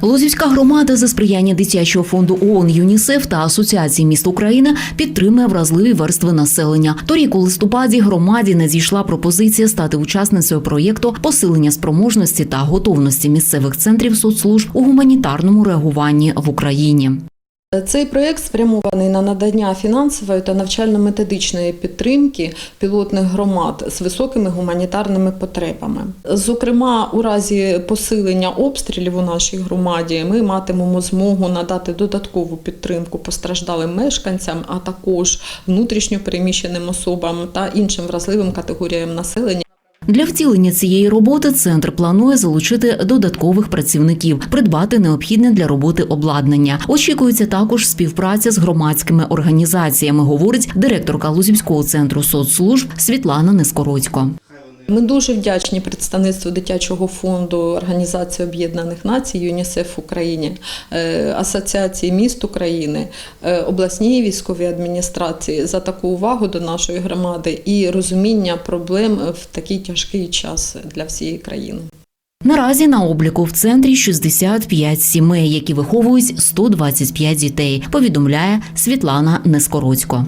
Лозівська громада за сприяння дитячого фонду ООН ЮНІСЕФ та Асоціації міст України підтримує вразливі верстви населення. Торік у листопаді громаді надійшла пропозиція стати учасницею проєкту посилення спроможності та готовності місцевих центрів соцслужб у гуманітарному реагуванні в Україні. Цей проєкт спрямований на надання фінансової та навчально-методичної підтримки пілотних громад з високими гуманітарними потребами. Зокрема, у разі посилення обстрілів у нашій громаді ми матимемо змогу надати додаткову підтримку постраждалим мешканцям, а також внутрішньо переміщеним особам та іншим вразливим категоріям населення. Для втілення цієї роботи центр планує залучити додаткових працівників, придбати необхідне для роботи обладнання. Очікується також співпраця з громадськими організаціями, говорить директорка Лузівського центру соцслужб Світлана Нескородько. Ми дуже вдячні представництву дитячого фонду Організації Об'єднаних Націй ЮНІСЕФ Україні, е, Асоціації міст України, е, обласній військовій адміністрації за таку увагу до нашої громади і розуміння проблем в такий тяжкий час для всієї країни. Наразі на обліку в центрі 65 сімей, які виховують 125 дітей, повідомляє Світлана Нескородько.